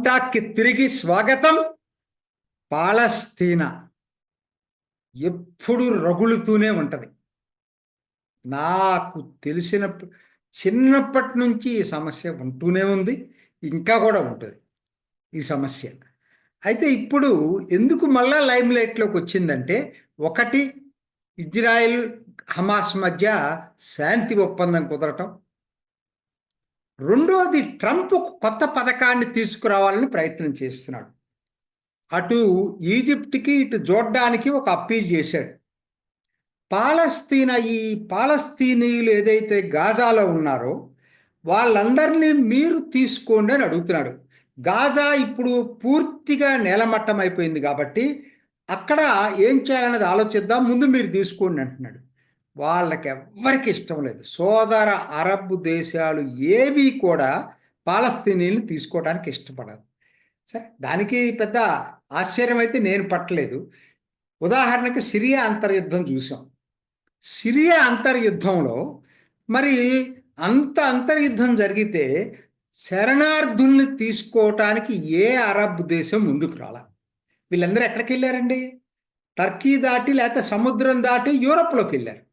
టాక్కి తిరిగి స్వాగతం పాలస్తీనా. ఎప్పుడు రగులుతూనే ఉంటది. నాకు తెలిసిన చిన్నప్పటి నుంచి ఈ సమస్య ఉంటూనే ఉంది ఇంకా కూడా ఉంటుంది ఈ సమస్య. అయితే ఇప్పుడు ఎందుకు మళ్ళా లైమ్ లైట్లోకి వచ్చిందంటే ఒకటి ఇజ్రాయెల్ హమాస్ మధ్య శాంతి ఒప్పందం కుదరటం రెండోది ట్రంప్ కొత్త పథకాన్ని తీసుకురావాలని ప్రయత్నం చేస్తున్నాడు. అటు ఈజిప్ట్కి ఇటు చూడడానికి ఒక అప్పీల్ చేశాడు. పాలస్తీనా ఈ పాలస్తీనీయులు ఏదైతే గాజాలో ఉన్నారో వాళ్ళందరినీ మీరు తీసుకోండి అని అడుగుతున్నాడు. గాజా ఇప్పుడు పూర్తిగా నేలమట్టం అయిపోయింది కాబట్టి అక్కడ ఏం చేయాలనేది ఆలోచిద్దాం ముందు మీరు తీసుకోండి అంటున్నాడు. వాళ్ళకి ఎవ్వరికి ఇష్టం లేదు. సోదర అరబ్ దేశాలు ఏవి కూడా పాలస్తీనీలను తీసుకోవడానికి ఇష్టపడదు సరే దానికి పెద్ద ఆశ్చర్యం అయితే నేను పట్టలేదు. ఉదాహరణకు సిరియా అంతర్యుద్ధం చూసాం. సిరియా అంతర్యుద్ధంలో మరి అంత అంతర్యుద్ధం జరిగితే శరణార్థుల్ని తీసుకోవటానికి ఏ అరబ్ దేశం ముందుకు రాల? వీళ్ళందరూ ఎక్కడికి వెళ్ళారండి? టర్కీ దాటి లేకపోతే సముద్రం దాటి యూరప్లోకి వెళ్ళారు.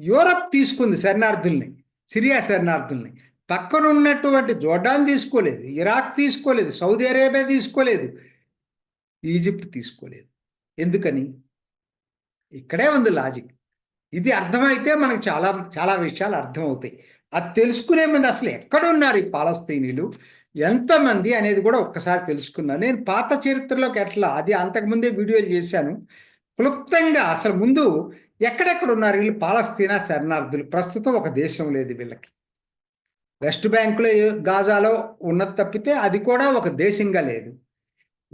యూరప్ తీసుకుంది శరణార్థుల్ని సిరియా శరణార్థుల్ని. పక్కన ఉన్నటువంటి జోర్డాన్ తీసుకోలేదు ఇరాక్ తీసుకోలేదు సౌదీ అరేబియా తీసుకోలేదు ఈజిప్ట్ తీసుకోలేదు. ఎందుకని? ఇక్కడే ఉంది లాజిక్. ఇది అర్థమైతే మనకు చాలా చాలా విషయాలు అర్థమవుతాయి. అది తెలుసుకునే ముందు అసలు ఎక్కడున్నారు ఈ పాలస్తీనీలు? ఎంతమంది అనేది కూడా ఒక్కసారి తెలుసుకున్నాను నేను పాత చరిత్రలోకి ఎట్లా అది అంతకుముందే వీడియోలు చేశాను. క్లుప్తంగా అసలు ముందు ఎక్కడెక్కడ ఉన్నారు వీళ్ళు? పాలస్తీనా శరణార్థులు. ప్రస్తుతం ఒక దేశం లేదు వీళ్ళకి. వెస్ట్ బ్యాంకులో గాజాలో ఉన్నది తప్పితే అది కూడా ఒక దేశంగా లేదు.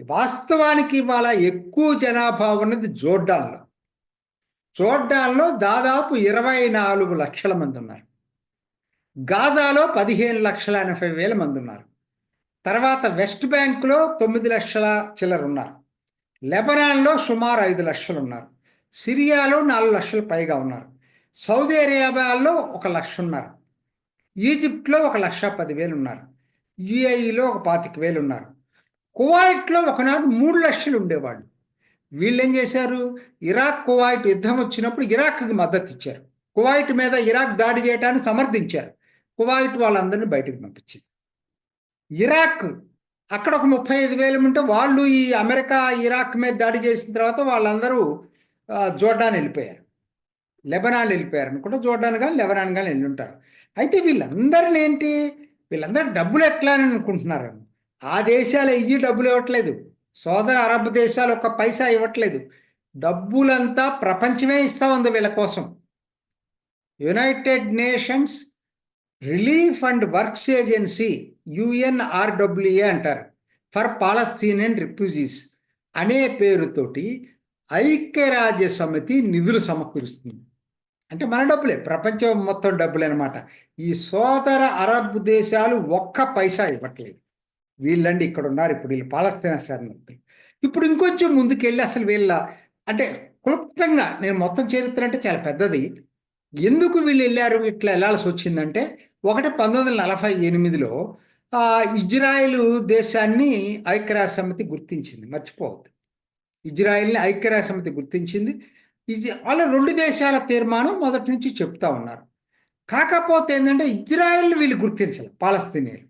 వాస్తవానికి ఇవాళ ఎక్కువ జనాభా ఉన్నది జోర్డాన్లో. జోర్డాన్లో దాదాపు ఇరవై నాలుగు లక్షల మంది ఉన్నారు. గాజాలో పదిహేను లక్షల ఎనభై వేల మంది ఉన్నారు. తర్వాత వెస్ట్ బ్యాంకులో తొమ్మిది లక్షల చిల్లర ఉన్నారు. లెబనాన్లో సుమారు ఐదు లక్షలు ఉన్నారు. సిరియాలో నాలుగు లక్షల పైగా ఉన్నారు. సౌదీ అరేబియాలో ఒక లక్ష ఉన్నారు. ఈజిప్ట్లో ఒక లక్ష పదివేలు ఉన్నారు. యుఏఈలో ఒక పాతిక వేలు ఉన్నారు. కువైట్లో ఒకనాడు మూడు లక్షలు ఉండేవాళ్ళు. వీళ్ళు ఏం చేశారు? ఇరాక్ కువైట్ యుద్ధం వచ్చినప్పుడు ఇరాక్కి మద్దతు ఇచ్చారు. కువైట్ మీద ఇరాక్ దాడి చేయడానికి సమర్థించారు. కువైట్ వాళ్ళందరినీ బయటకు పంపించింది. ఇరాక్ అక్కడ ఒక ముప్పై ఐదు వేలు ఉంటే వాళ్ళు ఈ అమెరికా ఇరాక్ మీద దాడి చేసిన తర్వాత వాళ్ళందరూ జోర్డాన్ వెళ్ళిపోయారు. లెబనాన్ వెళ్ళిపోయారు అనుకుంటే. జోర్డాన్ కానీ లెబనాన్ కానీ వెళ్ళి ఉంటారు. అయితే వీళ్ళందరిని ఏంటి? వీళ్ళందరూ డబ్బులు ఎట్లా అని అనుకుంటున్నారు? ఆ దేశాలు ఇవి డబ్బులు ఇవ్వట్లేదు. సోదర అరబ్ దేశాలు ఒక పైసా ఇవ్వట్లేదు. డబ్బులంతా ప్రపంచమే ఇస్తా ఉంది వీళ్ళ కోసం. United Nations relief and works agency UNRWA అంటారు. ఫర్ పాలస్తీనియన్ రిఫ్యూజీస్ అనే పేరుతోటి ఐక్యరాజ్య సమితి నిధులు సమకూరుస్తుంది. అంటే మన డబ్బులే ప్రపంచం మొత్తం డబ్బులే అనమాట ఈ సోదర అరబ్ దేశాలు ఒక్క పైసా ఇవ్వట్లేదు. వీళ్ళండి ఇక్కడ ఉన్నారు ఇప్పుడు వీళ్ళు పాలస్తీనా శరణార్థులు ఇప్పుడు ఇంకొంచెం ముందుకెళ్ళి అసలు వీళ్ళ అంటే క్లుప్తంగా నేను మొత్తం చరిత్ర అంటే చాలా పెద్దది. ఎందుకు వీళ్ళు వెళ్ళారు ఇట్లా వెళ్ళాల్సి వచ్చిందంటే ఒకటి పంతొమ్మిది వందల నలభై ఎనిమిదిలో ఇజ్రాయెల్ దేశాన్ని ఐక్యరాజ్య సమితి గుర్తించింది. మర్చిపోవద్దు. ఇజ్రాయెల్ని ఐక్యరాజ్య సమితి గుర్తించింది. ఇది వాళ్ళ రెండు దేశాల తీర్మానం మొదటి నుంచి చెప్తా ఉన్నారు. కాకపోతే ఏంటంటే ఇజ్రాయెల్ వీళ్ళు గుర్తించాలి పాలస్తీనియలు.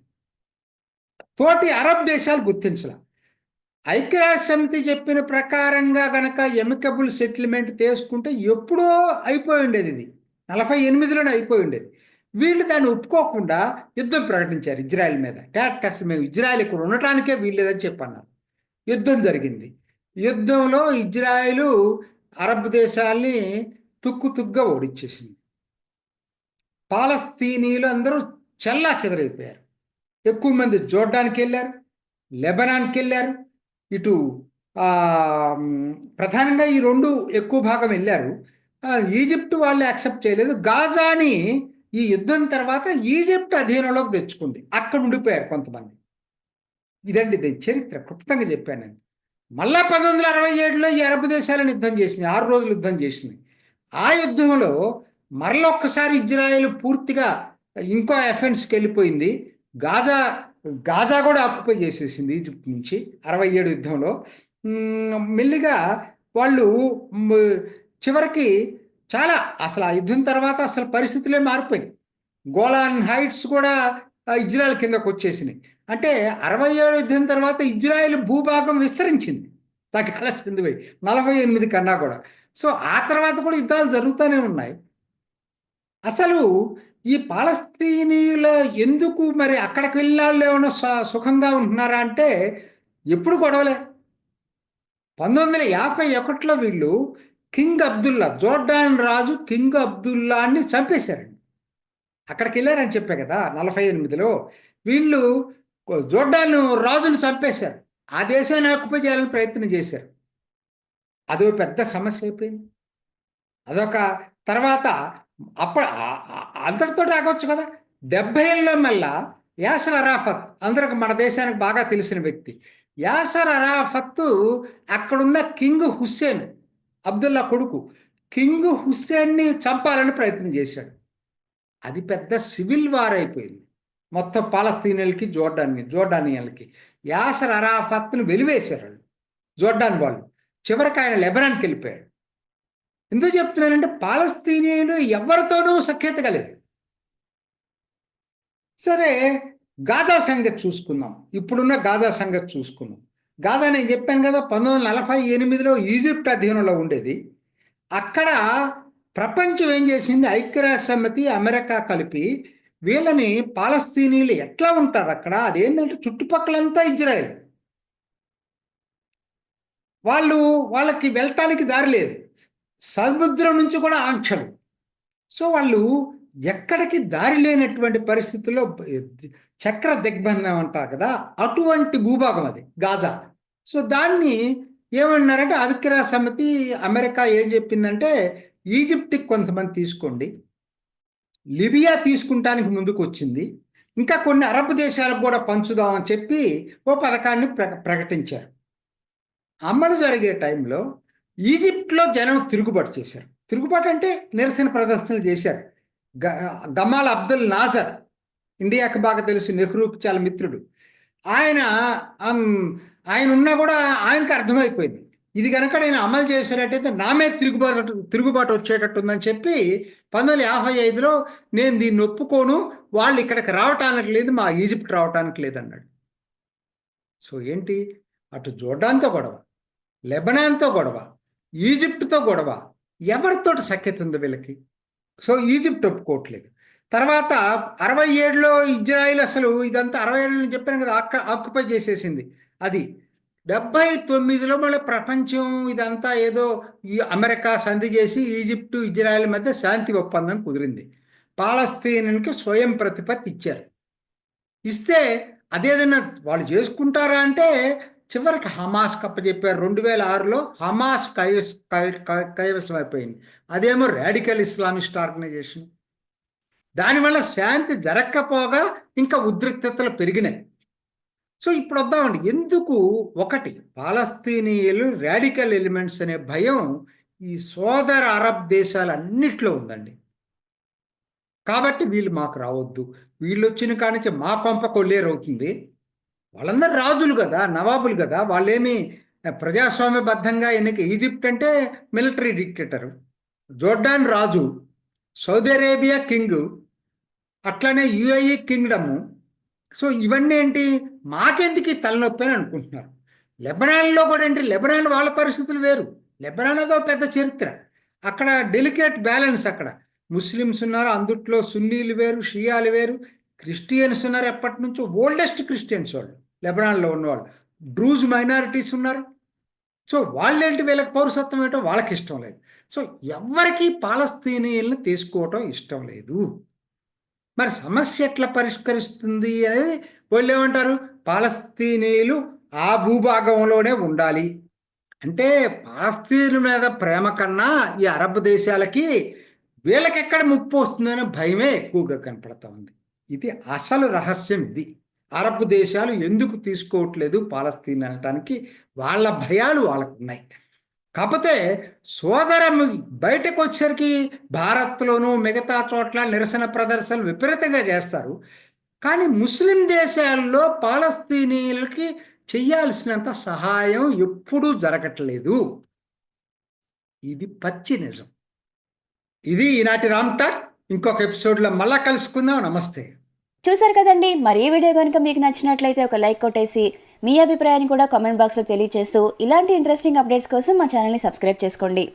తోటి అరబ్ దేశాలు గుర్తించాల. ఐక్యరాజ్య సమితి చెప్పిన ప్రకారంగా గనక ఎమికబుల్ సెటిల్మెంట్ తీసుకుంటే ఎప్పుడో అయిపోయి ఉండేది ఇది. నలభై ఎనిమిదిలోనే అయిపోయి ఉండేది. వీళ్ళు దాన్ని ఒప్పుకోకుండా యుద్ధం ప్రకటించారు ఇజ్రాయెల్ మీద. డాట్ అసలు మేము ఇజ్రాయెల్ ఇక్కడ ఉండటానికే వీల్లేదని చెప్పన్నారు. యుద్ధం జరిగింది. యుద్ధంలో ఇజ్రాయిలు అరబ్ దేశాల్ని తుక్కు తుగ్గా ఓడిచ్చేసింది పాలస్తీనీలు అందరూ చెల్లా చెదరైపోయారు. ఎక్కువ మంది జోర్డాన్కి వెళ్ళారు లెబనాన్కి వెళ్ళారు. ఇటు ప్రధానంగా ఈ రెండు ఎక్కువ భాగం వెళ్ళారు. ఈజిప్ట్ వాళ్ళు యాక్సెప్ట్ చేయలేదు. గాజాని ఈ యుద్ధం తర్వాత ఈజిప్ట్ అధీనంలోకి తెచ్చుకుంది. అక్కడ ఉండిపోయారు కొంతమంది. ఇదండి ఇది చరిత్ర. క్లుప్తంగా చెప్పాను నేను. మళ్ళా పంతొమ్మిది వందల అరవై ఏడులో ఈ అరబ్ దేశాలను యుద్ధం చేసింది ఆరు రోజులు యుద్ధం చేసింది. ఆ యుద్ధంలో మరలొక్కసారి ఇజ్రాయెల్ పూర్తిగా ఇంకో ఎఫెన్స్కి వెళ్ళిపోయింది. గాజా గాజా కూడా ఆక్యుపై చేసేసింది ఈజిప్ట్ నుంచి అరవై ఏడు యుద్ధంలో. మెల్లిగా వాళ్ళు చివరికి చాలా అసలు ఆ యుద్ధం తర్వాత అసలు పరిస్థితులే మారిపోయినాయి. గోలాన్ హైట్స్ కూడా ఇజ్రాయెల్ కిందకు వచ్చేసినాయి. అంటే అరవై ఏడు యుద్ధం తర్వాత ఇజ్రాయెల్ భూభాగం విస్తరించింది. తగ్గాల్సింది పోయి నలభై ఎనిమిది కన్నా కూడా. సో ఆ తర్వాత కూడా యుద్ధాలు జరుగుతూనే ఉన్నాయి. అసలు ఈ పాలస్తీనీయుల ఎందుకు మరి అక్కడికి వెళ్ళాళ్ళు ఏమైనా సుఖంగా ఉంటున్నారా అంటే ఎప్పుడు గొడవలే. పంతొమ్మిది వందల యాభై ఒకటిలో వీళ్ళు కింగ్ అబ్దుల్లా జోర్డాన్ రాజు కింగ్ అబ్దుల్లాని చంపేశారండి. అక్కడికి వెళ్ళారని చెప్పా కదా నలభై ఎనిమిదిలో. వీళ్ళు జోర్డాన్ రాజును చంపేశారు. ఆ దేశాన్ని ఆక్యుపై చేయాలని ప్రయత్నం చేశారు. అదో పెద్ద సమస్య అయిపోయింది. అదొక తర్వాత అప్పుడు అందరితో ఆగొచ్చు కదా. డెబ్బై ఏళ్ళలో మళ్ళా యాసర్ అరాఫత్ అందరికి మన దేశానికి బాగా తెలిసిన వ్యక్తి. యాసర్ అరాఫత్ అక్కడున్న కింగ్ హుస్సేన్ అబ్దుల్లా కొడుకు. కింగ్ హుస్సేన్ని చంపాలని ప్రయత్నం చేశాడు. అది పెద్ద సివిల్ వార్ అయిపోయింది. మొత్తం పాలస్తీనియలకి జోర్డాని జోర్డానియన్లకి. యాసర్ అరాఫత్ను వెలివేశారు వాళ్ళు. జోర్డాన్ వాళ్ళు. చివరికి ఆయన లెబనాన్కి వెళ్ళిపోయాడు. ఎందుకు చెప్తున్నానంటే పాలస్తీనియలు ఎవరితోనూ సఖ్యత కలేదు. సరే గాజా సంగతి చూసుకుందాం. ఇప్పుడున్న గాజా సంగతి చూసుకుందాం. గాజా నేను చెప్పాను కదా పంతొమ్మిది వందల నలభై ఎనిమిదిలో ఈజిప్ట్ అధీనంలో ఉండేది. అక్కడ ప్రపంచం ఏం చేసింది? ఐక్యరాజ్య సమితి అమెరికా కలిపి వీళ్ళని పాలస్తీనీలు ఎట్లా ఉంటారు అక్కడ? అదేంటంటే చుట్టుపక్కలంతా ఇజ్రాయెల్. వాళ్ళు వాళ్ళకి వెళ్ళటానికి దారి లేదు. సముద్రం నుంచి కూడా ఆంక్షలు. సో వాళ్ళు ఎక్కడికి దారి లేనటువంటి పరిస్థితుల్లో చక్ర దిగ్బంధం అంటారు కదా అటువంటి భూభాగం అది గాజా. సో దాన్ని ఏమన్నారంటే అవిక్రా సమితి అమెరికా ఏం చెప్పిందంటే ఈజిప్ట్కి కొంతమంది తీసుకోండి లిబియా తీసుకుంటానికి ముందుకు వచ్చింది ఇంకా కొన్ని అరబ్ దేశాలకు కూడా పంచుదామని చెప్పి ఓ పథకాన్ని ప్ర ప్రకటించారు. అమలు జరిగే టైంలో ఈజిప్ట్లో జనం తిరుగుబాటు చేశారు. తిరుగుబాటు అంటే నిరసన ప్రదర్శనలు చేశారు. గ గమాల్ అబ్దుల్ నాజర్ ఇండియాకి బాగా తెలుసు నెహ్రూకి చాలా మిత్రుడు. ఆయన ఆయన ఉన్నా కూడా ఆయనకు అర్థమైపోయింది. ఇది కనుక నేను అమలు చేసినట్టయితే నామే తిరుగుబాటు తిరుగుబాటు వచ్చేటట్టుందని చెప్పి పంతొమ్మిది యాభై ఐదులో నేను దీన్ని ఒప్పుకోను వాళ్ళు ఇక్కడికి రావటానికి లేదు మా ఈజిప్ట్ రావటానికి లేదు అన్నాడు సో ఏంటి? అటు జోర్డాన్తో గొడవ లెబనాన్తో గొడవ ఈజిప్ట్తో గొడవ ఎవరితోటి సఖ్యత ఉంది వీళ్ళకి? సో ఈజిప్ట్ ఒప్పుకోవట్లేదు. తర్వాత అరవై ఏడులో ఇజ్రాయిల్ అసలు ఇదంతా అరవై ఏడు చెప్పాను కదా ఆక్యుపై చేసేసింది. అది డెబ్బై తొమ్మిదిలో మళ్ళీ ప్రపంచం ఇదంతా ఏదో అమెరికా సంధి చేసి ఈజిప్టు ఇజ్రాయెల్ మధ్య శాంతి ఒప్పందం కుదిరింది. పాలస్తీన్కి స్వయం ప్రతిపత్తి ఇచ్చారు. ఇస్తే అదేదన్నా వాళ్ళు చేసుకుంటారా అంటే చివరికి హమాస్ కప్పచెప్పారు రెండు వేల ఆరులో హమాస్ కైవస్ కైవసం అయిపోయింది. అదేమో రాడికల్ ఇస్లామిస్ట్ ఆర్గనైజేషన్. దానివల్ల శాంతి జరగకపోగా ఇంకా ఉద్రిక్తతలు పెరిగినాయి. సో ఇప్పుడు వద్దామండి ఎందుకు ఒకటి పాలస్తీనీయులు రాడికల్ ఎలిమెంట్స్ అనే భయం ఈ సోదర అరబ్ దేశాలన్నిట్లో ఉందండి. కాబట్టి వీళ్ళు మాకు రావద్దు. వీళ్ళు వచ్చిన కానించి మా కొంప కొల్లేరవుతుంది వాళ్ళందరూ రాజులు కదా నవాబులు కదా. వాళ్ళేమి ప్రజాస్వామ్యబద్ధంగా ఎన్నిక ఈజిప్ట్ అంటే మిలిటరీ డిక్టేటర్. జోర్డాన్ రాజు సౌదీ అరేబియా కింగ్ అట్లనే యుఏఈ కింగ్డము. సో ఇవన్నీ ఏంటి? మాకెందుకు ఈ తలనొప్పి అని అనుకుంటున్నారు? లెబనాన్లో కూడా ఏంటి? లెబనాన్ వాళ్ళ పరిస్థితులు వేరు. లెబనాన్ అదో పెద్ద చరిత్ర. అక్కడ డెలికేట్ బ్యాలెన్స్ అక్కడ. ముస్లిమ్స్ ఉన్నారు అందుట్లో సున్నీలు వేరు షియాలు వేరు. క్రిస్టియన్స్ ఉన్నారు ఎప్పటి నుంచో. ఓల్డెస్ట్ క్రిస్టియన్స్ వాళ్ళు లెబనాన్లో ఉన్నవాళ్ళు. డ్రూజ్ మైనారిటీస్ ఉన్నారు. సో వాళ్ళేంటి వీళ్ళకి పౌరసత్వం ఏంటో వాళ్ళకి ఇష్టం లేదు. సో ఎవరికి పాలస్తీనీయుల్ని తీసుకోవటం ఇష్టం లేదు. మరి సమస్య ఎట్లా పరిష్కరిస్తుంది అనేది వాళ్ళు ఏమంటారు? పాలస్తీనీయులు ఆ భూభాగంలోనే ఉండాలి. అంటే పాలస్తీన్ల మీద ప్రేమ కన్నా ఈ అరబ్ దేశాలకి వీళ్ళకెక్కడ ముప్పు వస్తుందనే భయమే ఎక్కువగా కనపడతా ఉంది. ఇది అసలు రహస్యం ఇది. అరబ్ దేశాలు ఎందుకు తీసుకోవట్లేదు పాలస్తీన్ అనటానికి వాళ్ళ భయాలు వాళ్ళకు ఉన్నాయి కాకపోతే సోదరం బయటకు వచ్చేసరికి భారత్లోనూ మిగతా చోట్ల నిరసన ప్రదర్శనలు విపరీతంగా చేస్తారు. కానీ ముస్లిం దేశాల్లో పాలస్తీనీయులకి చెయ్యాల్సినంత సహాయం ఎప్పుడూ జరగట్లేదు. ఇది పచ్చి నిజం. ఇది ఈనాటి రామ్ టాక్. ఇంకొక ఎపిసోడ్లో మళ్ళా కలుసుకుందాం. నమస్తే. చూసారు కదండి. మరి ఈ వీడియో కనుక మీకు నచ్చినట్లయితే ఒక లైక్ కొట్టేసి మీ అభిప్రాయాన్ని కూడా కామెంట్ బాక్స్లో తెలియజేస్తూ ఇలాంటి ఇంట్రెస్టింగ్ అప్డేట్స్ కోసం మా ఛానల్ని సబ్స్క్రైబ్ చేసుకోండి.